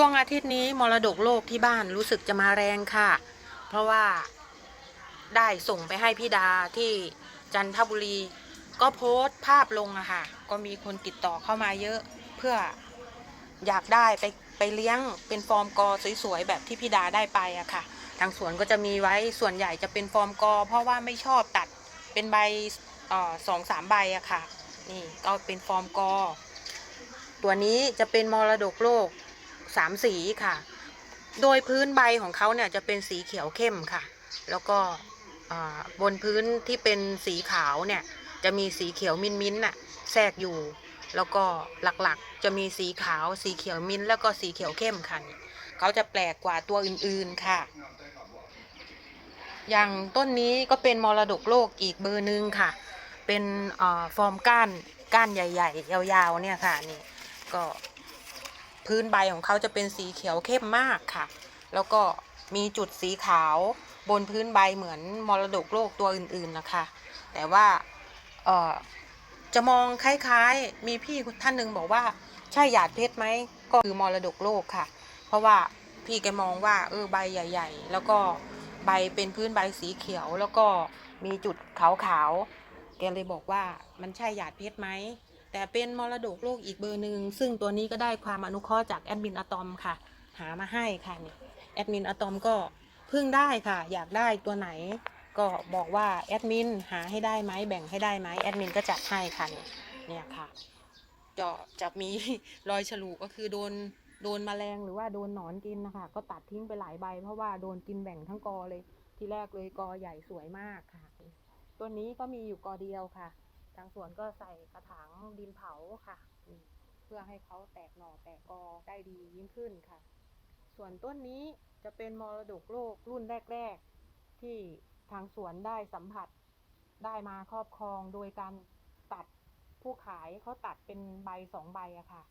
ช่วงอาทิตย์นี้มรดกโลกที่บ้านรู้สึกจะมาแรงค่ะ เพราะว่าได้ส่งไปให้พี่ดาที่จันทบุรี ก็โพสต์ภาพลงอะค่ะ ก็มีคนติดต่อเข้ามาเยอะเพื่ออยากได้ไปไปเลี้ยงเป็นฟอร์มกอสวยๆแบบที่พี่ดาได้ไปอะค่ะ ทางสวนก็จะมีไว้ส่วนใหญ่จะเป็นฟอร์มกอ เพราะว่าไม่ชอบตัดเป็นใบสองสามใบอะค่ะ นี่ก็เป็นฟอร์มกอ ตัวนี้จะเป็นมรดกโลก สามสีค่ะ โดยพื้นใบของเขาเนี่ยจะเป็นสีเขียวเข้มค่ะ แล้วก็บนพื้นที่เป็นสีขาวเนี่ยจะมีสีเขียวมิ้นมิ้นน่ะแทรกอยู่ แล้วก็หลักๆจะมีสีขาว สีเขียวมิ้นแล้วก็สีเขียวเข้มค่ะเขาจะแปลกกว่าตัวอื่นๆค่ะ อย่างต้นนี้ก็เป็นมรดกโลกอีกเบอร์หนึ่งค่ะ เป็นอฟอร์มก้านก้านใหญ่ ๆ ยาวๆเนี่ยค่ะนี่ก็ พื้นใบของเขาจะเป็นสีเขียวเข้มมากค่ะ แล้วก็มีจุดสีขาวบนพื้นใบเหมือนมรดกโลกตัวอื่นๆนะคะ แต่ว่าเออจะมองคล้ายๆ มีพี่ท่านหนึ่งบอกว่าใช่หยาดเพชรไหมก็คือมรดกโลกค่ะ เพราะว่าพี่แกมองว่าเออใบใหญ่ ๆ แล้วก็ใบเป็นพื้นใบสีเขียว แล้วก็มีจุดขาวๆแกเลยบอกว่ามันใช่หยาดเพชรไหม แต่เป็นมรดกโลกอีกเบอร์หนึ่งซึ่งตัวนี้ก็ได้ความอนุเคราะห์จากแอดมินอะตอมค่ะ หามาให้ค่ะนี่แอดมินอะตอมก็เพิ่งได้ค่ะ อยากได้ตัวไหน ก็บอกว่าแอดมินหาให้ได้ไหมแบ่งให้ได้ไหมแอดมินก็จัดให้ค่ะนี่เนี่ยค่ะจะจะมีรอยฉลูก็คือโดนโดนแมลงหรือว่าโดนหนอนกินนะคะ ก็ตัดทิ้งไปหลายใบ เพราะว่าโดนกินแบ่งทั้งกอเลย ทีแรกเลยกอใหญ่สวยมากค่ะ ตัวนี้ก็มีอยู่กอเดียวค่ะ ทางสวนก็ใส่กระถางดินเผาค่ะอืมเพื่อให้เขาแตกหน่อแตกกอได้ดียิ่งขึ้นค่ะ ส่วนต้นนี้จะเป็นมรดกโลกรุ่นแรก ๆ ที่ทางสวนได้สัมผัสได้มาครอบครองโดยการตัดผู้ขายเขาตัดเป็นใบสองใบอะค่ะ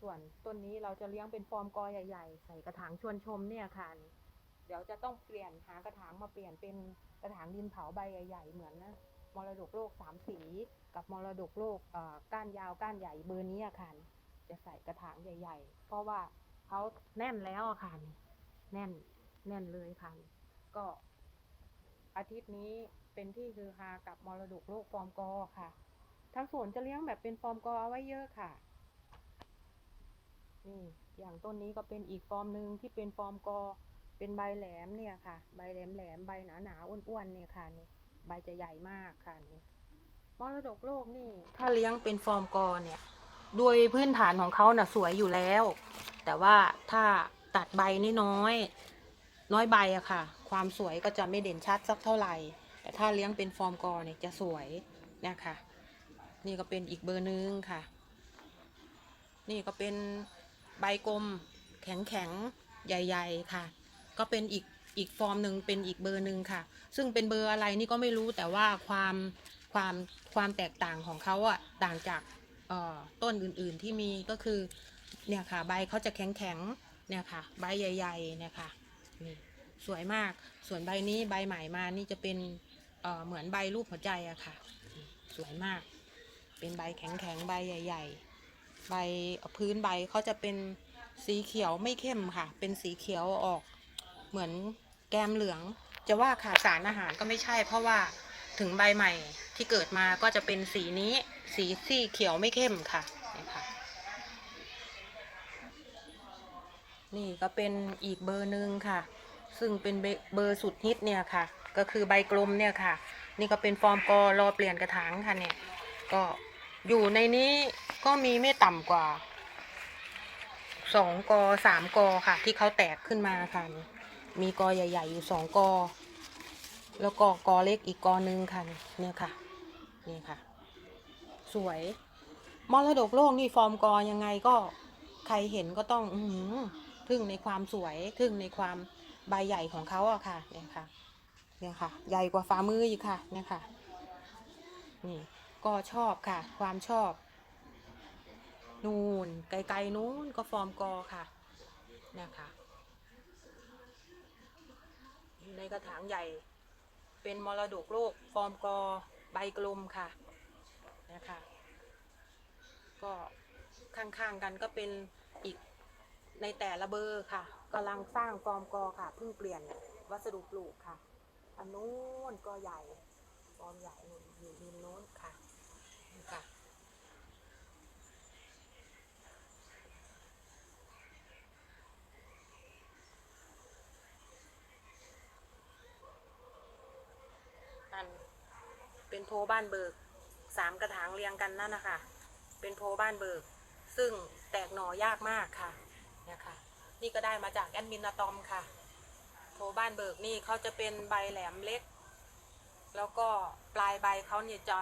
ส่วนต้นนี้เราจะเลี้ยงเป็นฟอร์มกอใหญ่ ๆ ใส่กระถางชวนชมเนี่ยค่ะนี่เดี๋ยวจะต้องเปลี่ยนหากระถางมาเปลี่ยนเป็นกระถางดินเผาใบใหญ่ ๆ เหมือนนะ มรดกโลกสามสี กับมรดกโลกก้านยาวก้านใหญ่เบอร์นี้อะค่ะจะใส่กระถางใหญ่ ๆ เพราะว่าเขาแน่นแล้วอะค่ะนี่แน่นแน่นเลยค่ะ ก็อาทิตย์นี้เป็นที่ฮือฮากับมรดกโลกฟอร์มกอค่ะทางสวนจะเลี้ยงแบบเป็นฟอร์มกอเอาไว้เยอะค่ะ นี่ อย่างต้นนี้ก็เป็นอีกฟอร์มหนึ่งที่เป็นฟอร์มกอ เป็นใบแหลมเนี่ยค่ะ ใบแหลมแหลมใบหนาหนาอ้วนๆเนี่ยค่ะนี่ ใบจะใหญ่มากค่ะนี่มรดกโลกนี่ ถ้าเลี้ยงเป็นฟอร์มกอเนี่ย โดยพื้นฐานของเขาน่ะสวยอยู่แล้ว แต่ว่าถ้าตัดใบนี่น้อยน้อยใบอะค่ะ ความสวยก็จะไม่เด่นชัดสักเท่าไหร่ แต่ถ้าเลี้ยงเป็นฟอร์มกอเนี่ยจะสวยเนี่ยค่ะนี่ก็เป็นอีกเบอร์หนึงค่ะ นี่ก็เป็นใบกลมแข็งๆใหญ่ ๆค่ะ ก็เป็นอีก อีกฟอร์มหนึ่งเป็นอีกเบอร์หนึ่งค่ะ ซึ่งเป็นเบอร์อะไรนี่ก็ไม่รู้แต่ว่าความความความแตกต่างของเขาอะต่างจากต้นอื่นๆที่มีก็คือเนี่ยค่ะ ใบเขาจะแข็งๆเนี่ยค่ะ ใบใหญ่ๆเนี่ยค่ะนี่สวยมากส่วนใบนี้ใบใหม่มานี่จะเป็นเเหมือนใบรูปหัวใจอะค่ะ สวยมาก เป็นใบแข็งๆใบใหญ่ ๆ ใบพื้นใบเขาจะเป็นสีเขียวไม่เข้มค่ะ เป็นสีเขียวออกเหมือน แกมเหลือง จะว่าขาดสารอาหารก็ไม่ใช่ เพราะว่าถึงใบใหม่ที่เกิดมาก็จะเป็นสีนี้ สีที่เขียวไม่เข้มค่ะนี่ค่ะ นี่ก็เป็นอีกเบอร์หนึ่งค่ะ ซึ่งเป็นเบเบอร์สุดฮิตเนี่ยค่ะ ก็คือใบกลมเนี่ยค่ะ นี่ก็เป็นฟอร์มกอรอเปลี่ยนกระถางค่ะเนี่ย ก็อยู่ในนี้ก็มีไม่ต่ำกว่าสองกอสามกอค่ะ ที่เขาแตกขึ้นมาค่ะนี่ มีกอใหญ่ ๆ อยู่สองกอ แล้วก็กอเล็กอีกกอหนึ่งค่ะ เนี่ยค่ะ นี่ค่ะ สวย มรดกโลกนี่ฟอร์มกอยังไงก็ใครเห็นก็ต้อง อืทึ่งในความสวย ทึ่งในความใบใหญ่ของเขาอะค่ะ เนี่ยค่ะ เนี่ยค่ะ ใหญ่กว่าฝ่ามืออีกค่ะ เนี่ยค่ะ นี่ ก็ชอบค่ะ ความชอบ นูนไกลๆนู้นก็ฟอร์มกอค่ะเนี่ยค่ะ ในกระถางใหญ่ เป็นมรดกโลกฟอร์มกอใบกลมค่ะนะคะ ก็ข้างๆกันก็เป็นอีกในแต่ละเบอร์ค่ะกำลังสร้างฟอร์มกอค่ะเพิ่งเปลี่ยนวัสดุปลูกค่ะอันนู้นก็ใหญ่ฟอร์มใหญ่นู่นอยู่ริมโน้นค่ะนี่ค่ะ อันเป็น โพบ้านเบิกสามกระถางเรียงกันนั่นนะคะ เป็นโพบ้านเบิก ซึ่งแตกหน่อยากมากค่ะเนี่ยค่ะนี่ก็ได้มาจากแอดมินอะตอมค่ะ โพบ้านเบิกนี่เขาจะเป็นใบแหลมเล็ก แล้วก็ปลายใบเขาเนี่ยจะ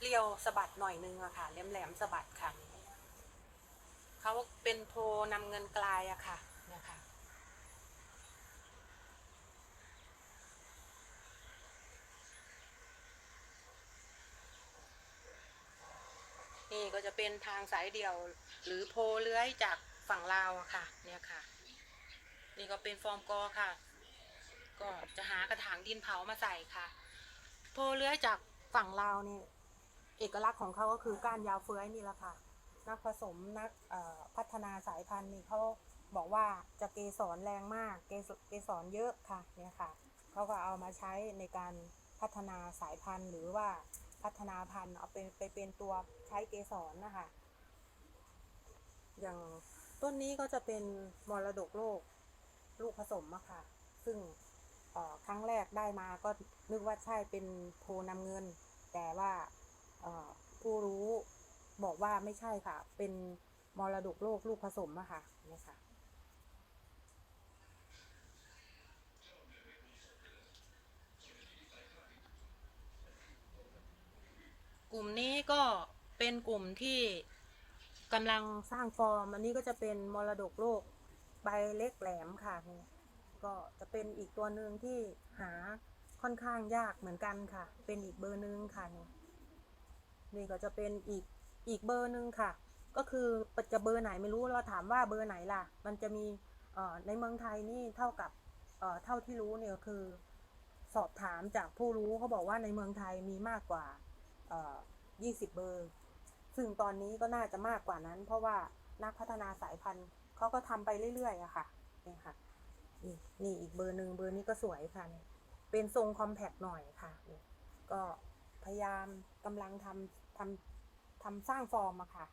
เรียวสะบัดหน่อยนึงอะค่ะแหลมแหลมๆสะบัดค่ะเขาเป็นโพนำเงินกลายอะค่ะ นี่ ก็จะเป็นทางสายเดี่ยว หรือโพเลื้อยจากฝั่งลาวอะค่ะ เนี่ยค่ะ นี่ก็เป็นฟอร์มกอค่ะ ก็จะหากระถางดินเผามาใส่ค่ะ โพเลื้อยจากฝั่งลาวนี่เอกลักษณ์ของเขาก็คือก้านยาวเฟื้อยนี่แหละค่ะ นักผสมนักพัฒนาสายพันธุ์นี่เขาบอกว่าจะเกสรแรงมาก เกสเกสรเยอะค่ะเนี่ยค่ะเขาก็เอามาใช้ในการพัฒนาสายพันธุ์หรือว่า พัฒนาพันธุ์เอาเป็นไปเป็นตัวใช้เกสรนะคะ อย่างต้นนี้ก็จะเป็นมรดกโลกลูกผสมอะค่ะ ซึ่งครั้งแรกได้มาก็นึกว่าใช่เป็นโพนำเงิน แต่ว่าผู้รู้บอกว่าไม่ใช่ค่ะ เป็นมรดกโลกลูกผสมอะค่ะนี่ค่ะ กลุ่มนี้ก็เป็นกลุ่ม ที่กำลังสร้างฟอร์ม อันนี้ก็จะเป็นมรดกโลกใบเล็กแหลมค่ะนี่ก็จะเป็นอีกตัวหนึ่งที่หาค่อนข้างยากเหมือนกันค่ะ เป็นอีกเบอร์หนึ่งค่ะนี่นี่ก็จะเป็นอีกอีกเบอร์หนึ่งค่ะ ก็คือจะเบอร์ไหนไม่รู้เราถามว่าเบอร์ไหนล่ะ มันจะมีในเมืองไทยนี่เท่ากับเท่าที่รู้เนี่ยคือ สอบถามจากผู้รู้เขาบอกว่าในเมืองไทยมีมากกว่าเอ่อ20 เบอร์ ซึ่งตอนนี้ก็น่าจะมากกว่านั้น เพราะว่านักพัฒนาสายพันธุ์เขาก็ทำไปเรื่อยๆอะค่ะนี่ค่ะนี่นี่อีกเบอร์หนึ่งเบอร์นี้ก็สวยค่ะ เป็นทรงคอมแพคหน่อยค่ะก็พยายามกำลังทำทำทำสร้างฟอร์มอะค่ะ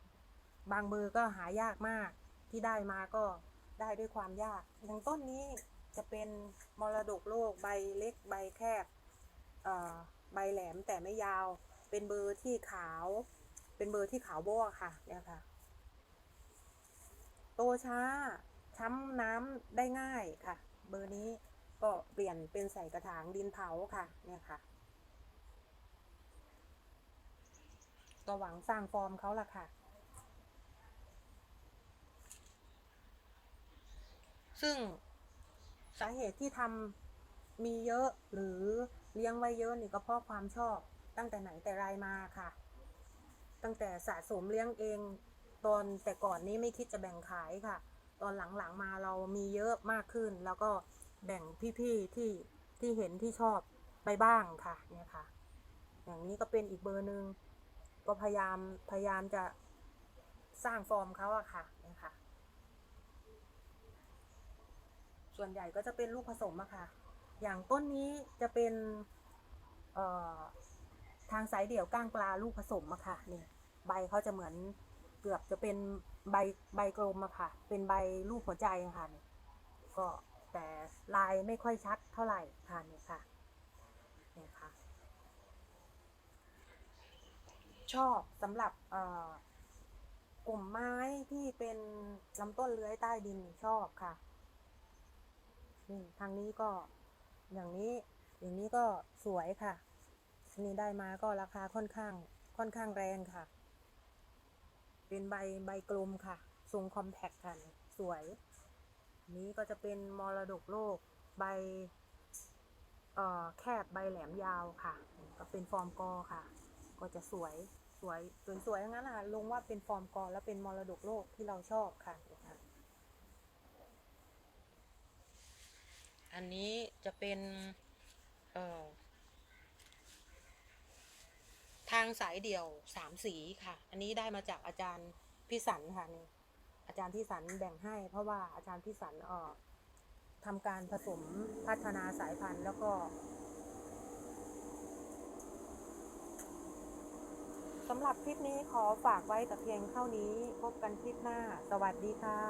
บางเบอร์ก็หายากมากที่ได้มาก็ได้ด้วยความยากอย่างต้นนี้จะเป็นมรดกโลกใบเล็กใบแคบใบแหลมแต่ไม่ยาว เป็นเบอร์ที่ขาว เป็นเบอร์ที่ขาวโบ้ค่ะเนี่ยค่ะ โตช้า ช้ำน้ำได้ง่ายค่ะ เบอร์นี้ก็เปลี่ยนเป็นใส่กระถางดินเผาค่ะ เนี่ยค่ะก็หวังสร้างฟอร์มเขาล่ะค่ะ ซึ่งสาเหตุที่ทำมีเยอะหรือเลี้ยงไว้เยอะนี่ก็เพราะความชอบตั้งแต่ไหนแต่ไรมาค่ะ ตั้งแต่สะสมเลี้ยงเอง ตอนแต่ก่อนนี้ไม่คิดจะแบ่งขายค่ะ ตอนหลังๆมาเรามีเยอะมากขึ้น แล้วก็แบ่งพี่ๆที่ที่เห็นที่ชอบไปบ้างค่ะเนี่ยค่ะ อย่างนี้ก็เป็นอีกเบอร์หนึ่งก็พยายามพยายามจะสร้างฟอร์มเขาอะค่ะเนี่ยค่ะ ส่วนใหญ่ก็จะเป็นลูกผสมอะค่ะ อย่างต้นนี้จะเป็นเอ่อ ทางสายเดี่ยวก้างปลาลูกผสมอะค่ะนี่ใบเขาจะเหมือนเกือบจะเป็นใบใบกลมอะค่ะ เป็นใบลูกหัวใจอะค่ะนี่ก็แต่ลายไม่ค่อยชัดเท่าไหร่ค่ะนี่ค่ะนี่ค่ะ ชอบสำหรับกลุ่มไม้ที่เป็นลำต้นเลื้อยใต้ดินชอบค่ะนี่ทางนี้ก็อย่างนี้อย่างนี้ก็สวยค่ะ นี่ได้มาก็ราคาค่อนข้าง ค่อนข้างแรงค่ะ เป็นใบใบกลมค่ะ ทรงคอมแพคค่ะ สวย นี้ก็จะเป็นมรดกโลก ใบเอ่อแคบใบแหลมยาวค่ะ ก็เป็นฟอร์มกอค่ะ ก็จะสวยสวยสวยสวยงั้นอะลงว่าเป็นฟอร์มกอแล้วเป็นมรดกโลกที่เราชอบค่ะ อันนี้จะเป็น เอ่อ ทางสายเดี่ยวสามสีค่ะ อันนี้ได้มาจากอาจารย์พิสันค่ะนี่อาจารย์พิสันแบ่งให้ เพราะว่าอาจารย์พิสันเอ่อทำการผสมพัฒนาสายพันธุ์แล้วก็สำหรับคลิปนี้ขอฝากไว้แต่เพียงเท่านี้ พบกันคลิปหน้า สวัสดีค่ะ